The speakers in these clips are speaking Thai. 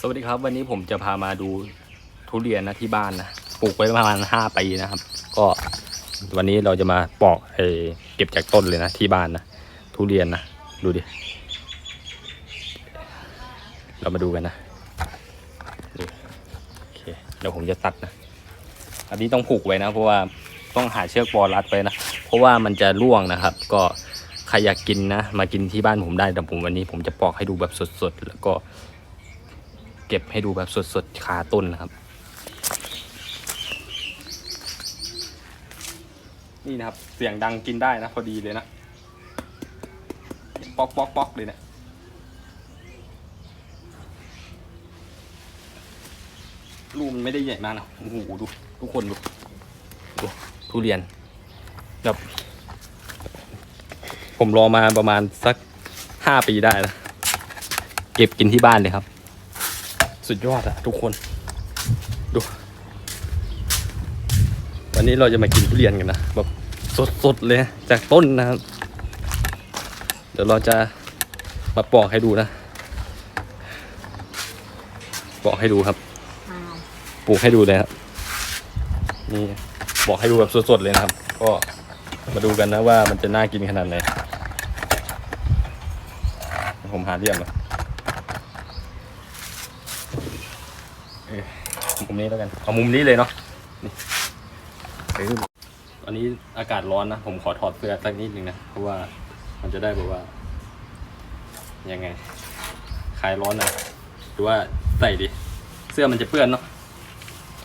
สวัสดีครับ วันนี้ผมจะพามาดูทุเรียนนะที่บ้านนะปลูกไว้ประมาณห้าปีนะครับ ก็วันนี้เราจะมาปอกเอเก็บจากต้นเลยนะที่บ้านนะทุเรียนนะดูดิ เรามาดูกันนะโอเคเดี๋ยวผมจะตัดนะ อันนี้ต้องผูกไว้นะ เพราะว่าต้องหาเชือกปอรัดไว้นะเพราะว่ามันจะร่วงนะครับ ก็ใครอยากกินนะ มากินที่บ้านผมได้แต่ผมวันนี้ผมจะปอกให้ดูแบบสดๆ แล้วก็ เก็บให้ดูแบบสดๆคาต้นนะครับ นี่นะครับ เสียงดังกินได้นะ พอดีเลยนะป๊อกป๊อกป๊อกเลยเนะี่ยลูกมันไม่ได้ใหญ่มากนะโอ้โหดู ทุกคนดูดูทุเรียนแบบผมรอมาประมาณสักห้าปีได้นะ เก็บกินที่บ้านเลยครับ สุดยอดอะทุกคน ดู วันนี้เราจะมากินทุเรียนกันนะแบบสดๆเลยจากต้นนะครับเดี๋ยวเราจะมาปอกให้ดูนะปอกให้ดูครับปลูกให้ดูเลยครับนี่บอกให้ดูแบบสดๆเลยนะครับ ก็มาดูกันนะว่ามันจะน่ากินขนาดไหนผมหาเรียมอะเออ มุมนี้แล้วกันเอามุมนี้เลยเนาะนี่อันนี้อากาศร้อนนะ ผมขอถอดเสื้อสักนิดนึงนะ เพราะว่ามันจะได้แบบว่า ยังไงคลายร้อนหน่อยหรือว่าใส่ดิเสื้อมันจะเปื้อนเนาะ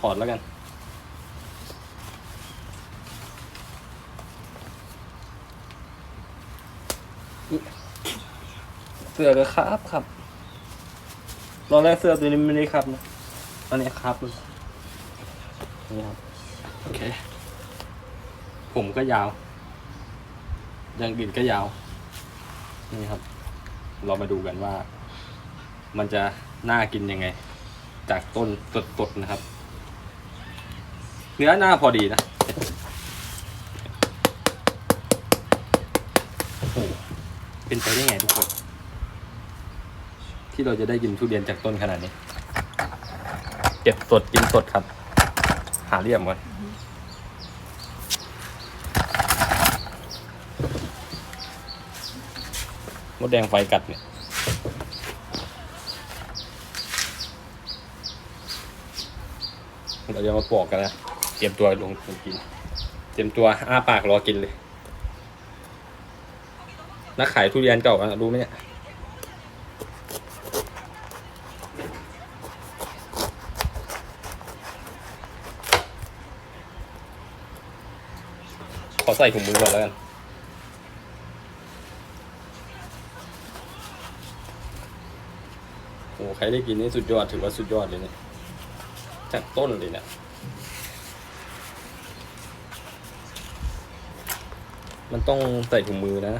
ถอดแล้วกันเสื้อก็ครับครับตอนแรกเสื้อตัวนี้ไม่ได้ครับนะ อนนี้ครับนี่ครับ โอเค ผมก็ยาว อย่างอื่นก็ยาว นี่ครับ เรามาดูกันว่า มันจะน่ากินยังไง จากต้นสดๆนะครับ เนื้อหน้าพอดีนะโอ้โหเป็นไปได้ไงทุกคน ที่เราจะได้กินทุเรียนจากต้นขนาดนี้ เก็บสดกินสดครับ หาเรียมก่อนมดแดงไฟกัดเนี่ยเราจะมาปอกกันนะเตรียมตัวลงกิน เตรียมตัวอ้าปากรอกินเลยนักขายทุเรียนเก่าอะรู้ไหมเนี่ย ใส่ถุงมือก่อนแล้วกันโอ้ใครได้กินนี่สุดยอดถือว่าสุดยอดเลยเนี่ยจากต้นเลยเนี่ยมันต้องใส่ถุงมือนะ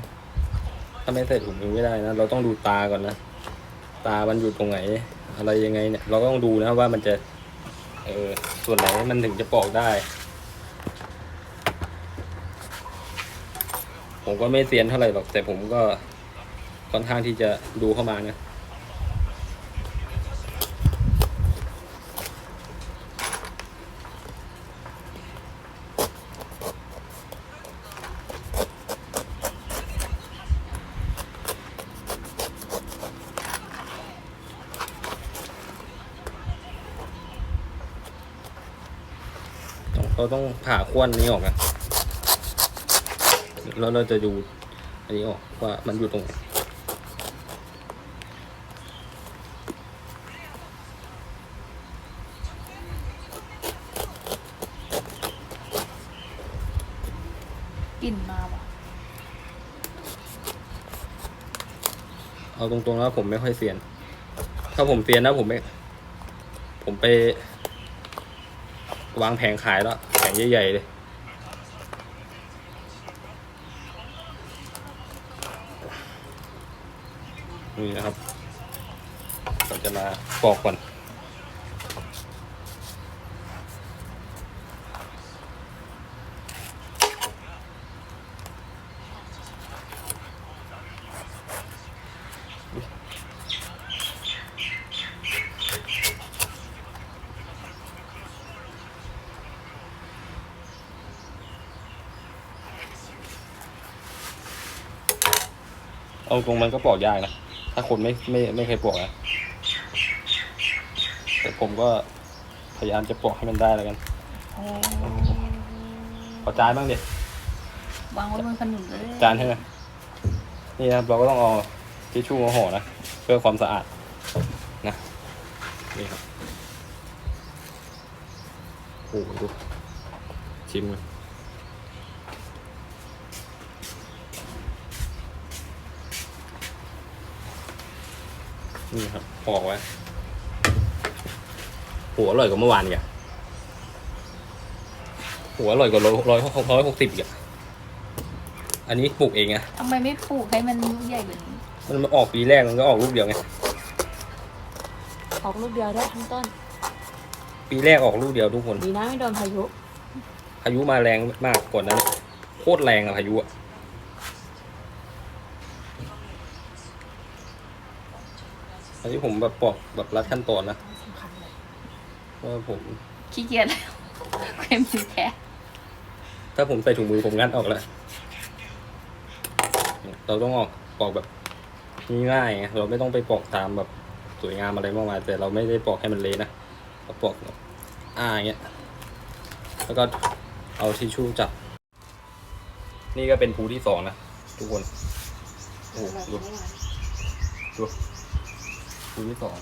ถ้าไม่ใส่ถุงมือไม่ได้นะ เราต้องดูตาก่อนนะ ตามันอยู่ตรงไหน อะไรยังไงเนี่ย เราก็ต้องดูนะว่ามันจะ เออ ส่วนไหนมันถึงจะปอกได้ ผมก็ไม่เซียนเท่าไหร่หรอก แต่ผมก็ค่อนข้างที่จะดูเข้ามานะเราต้องผ่าควนนี้ออกอะ แล้วเราจะดูอันนี้ออกว่ามันอยู่ตรงไหนกลิ่นมาว่ะ เอาตรงๆแล้วผมไม่ค่อยเซียน ถ้าผมเซียนนะผมไม่ ผมไป วางแผงขายแล้วแผงใหญ่ๆเลย นี่นะครับ เราจะมาปอกก่อน เอากรงมันก็ปอกยากนะ ถ้าคนไม่ไม่ไม่เคยปอกนะแต่ผมก็พยายามจะปอกให้มันได้แล้วกันโอ้ขอจานบ้างดิวางไว้บนขนุนเลยจานใช่ไหมนี่นะครับเราก็ต้องเอาทิชชู่มาห่อนะเพื่อความสะอาดนะนี่ครับโอ้โหดูชิมกัน นี่ครับปอกไว้หัวอร่อยกว่าเมื่อวานอีกอะหัวอร่อยกว่าร้อยร้อยร้อยหกสิบอีกอะอันนี้ปลูกเองอะทำไมไม่ปลูกให้มันลูกใหญ่กว่านี้มันมาออกปีแรกมันก็ออกลูกเดียวไง ออกลูกเดียวได้ทั้งต้น ปีแรกออกลูกเดียวทุกคน ดีนะไม่โดนพายุ พายุมาแรงมากกว่านั้นโคตรแรงอะพายุอะ อันนี้ผมแบบปอกแบบรัดขั้นตอนนะสำคัญเลยว่าผม ขี้เกียจแล้วเค็มสีแท้ถ้าผมใส่ถุงมือผมงัดออกแล้ว เราต้องออกปอกแบบง่ายๆไงเราไม่ต้องไปปอกตามแบบสวยงามอะไรมากมายแต่เราไม่ได้ปอกให้มันเละนะเราปอกแบบอ่าอย่างเงี้ยแล้วก็เอาทิชชู่จับ นี่ก็เป็นภูที่สองนะทุกคนโอ้โหดูดู ภูที่สอง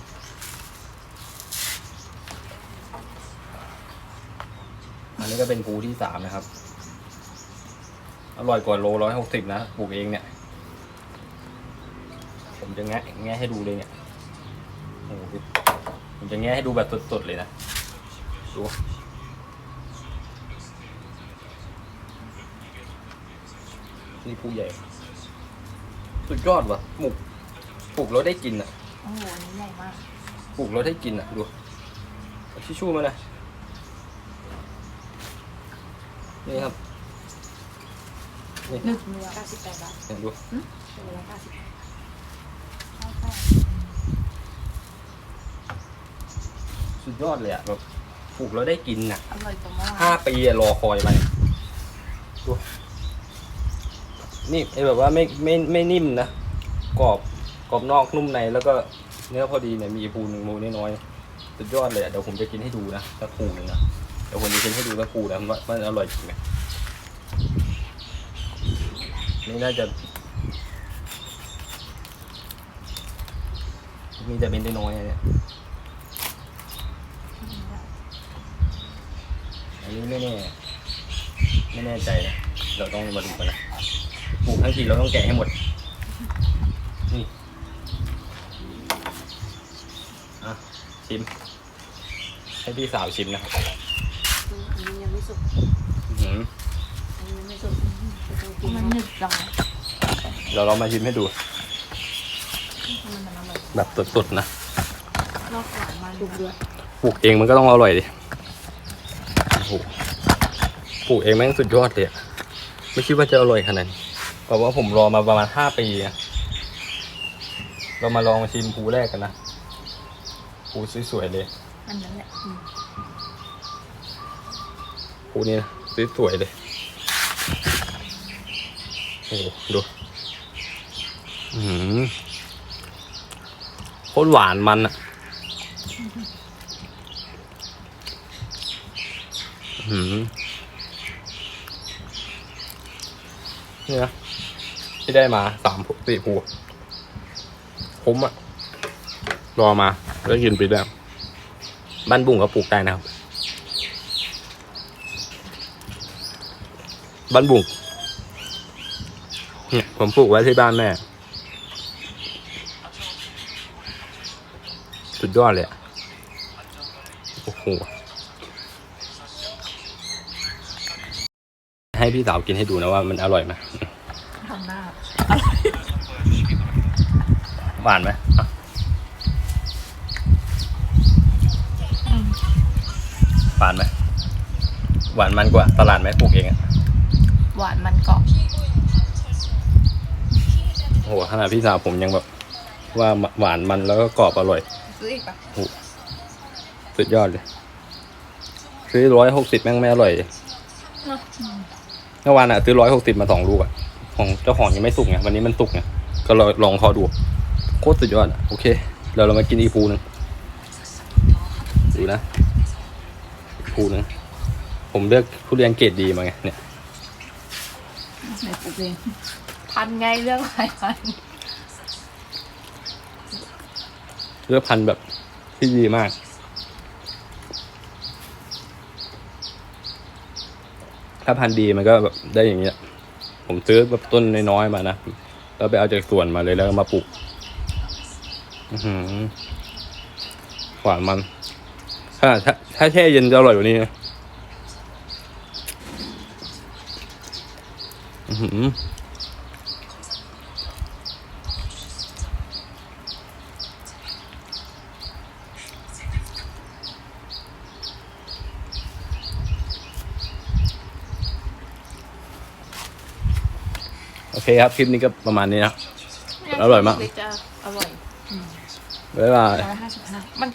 อันนี้ก็เป็นภูที่สามนะครับ อร่อยกว่าโลร้อยหกสิบนะปลูกเองเนี่ย ผมจะแงะแงะให้ดูเลยเนี่ยโอ้โหผมจะแงะให้ดูแบบสดๆเลยนะ ดูนี่ภูใหญ่ สุดยอดว่ะปลูกปลูกแล้วได้กินอะ โอ้โหอันนี้ใหญ่มาก ปลูกแล้วได้กินอะ ดูเอาทิชชู่มานะนี่ครับหนึบเนื้อเก้าสิบแปดบาทเนี่ยดูเป็นเวลาเก้าสิบสุดยอดเลยอะแบบปลูกแล้วได้กินอะอร่อยกว่าเมื่อวาห้านปีอะรอคอยมาเนี่ยดูนี่ไอ้แบบว่าไม่ไม่ไม่นิ่มนะกรอบ กรอบนอกนุ่มในแล้วก็เนื้อพอดีเนี่ยมีภูหนึ่งมูน้อยๆสุดยอดเลยอะเดี๋ยวผมจะกินให้ดูนะสักภูนึงนะเดี๋ยวผมจะกินให้ดูสักภูนะว่ามันอร่อยจริงไหมนี่น่าจะ มีแต่เป็นน้อยๆเนี่ยอันนี้ไม่แน่ไม่แน่ใจนะเราต้องมาดูกันนะปลูกทั้งทีเราต้องแกะให้หมดนี่ อะ ชิม ให้พี่สาวชิมนะอันนี้ยังไม่สุกอื้อหืออันนี้ยังไม่สุกจะต้องกินมันหนึบจังเดี๋ยวเรามาชิมให้ดูมันมันอร่อยแบบสดๆนะนอกหวานมันสุกด้วยปลูกเองมันก็ต้องอร่อยดิโอ้โหปลูกเองแม่งสุดยอดเลยอะไม่คิดว่าจะอร่อยขนาดนี้เพราะว่าผมรอมาประมาณห้าปีอะเรามาลองชิมภูแรกกันนะ ภูสวยๆเลย อันนั้นแหละอืมภูนี้นะสวยๆเลยโอ้โหดูอือหือโคตรหวานมันอะอื้อหือนี่นะที่ได้มาสามสี่ภูคุ้มอะรอมา แล้วกินไปแล้วบ้านบุ้งก็ปลูกได้นะครับ บ้านบุ้งเนี่ยผมปลูกไว้ที่บ้านแม่ สุดยอดเลยอะโอ้โหให้พี่สาวกินให้ดูนะว่ามันอร่อยไหมทำหน้าหวานไหมอะ อืม หวานไหมหวานมันกว่าตลาดไหมปลูกเองอะหวานมันกรอบโอ้โหขนาดพี่สาวผมยังแบบ ว่าหวานมันแล้วก็กรอบอร่อย ซื้ออีกปะสุดยอดเลย ซื้อร้อยหกสิบแม่งไม่อร่อยเลยเนอะอืมเมื่อวานอะซื้อร้อยหกสิบมาสองลูกอะของเจ้าของยังไม่สุกไงวันนี้มันสุกไงก็ลองลองคอดู โคตรสุดยอดอะโอเคเดี๋ยวเรามากินอีกภูหนึงดูนะอีก ภูหนึงผมเลือกทุเรียนเกรดดีมาไงเนี่ยไหนปลูกเองพันไงเรื่องอะไรพันเลือกพันธุ์แบบที่ดีมาก ถ้าพันธุ์ดีมันก็แบบได้อย่างเงี้ย ผมซื้อแบบต้นน้อยๆมานะ แล้วไปเอาจากสวนมาเลยแล้วก็มาปลูกอื้อหือหวานมัน ถ้าถ้าถ้าแช่เย็นจะอร่อยกว่านี้นะอื้อหือโอเคครับ คลิปนี้ก็ประมาณนี้นะ อร่อยมากจะอร่อยบ๊ายบาย ร้อยห้าสิบห้ามัน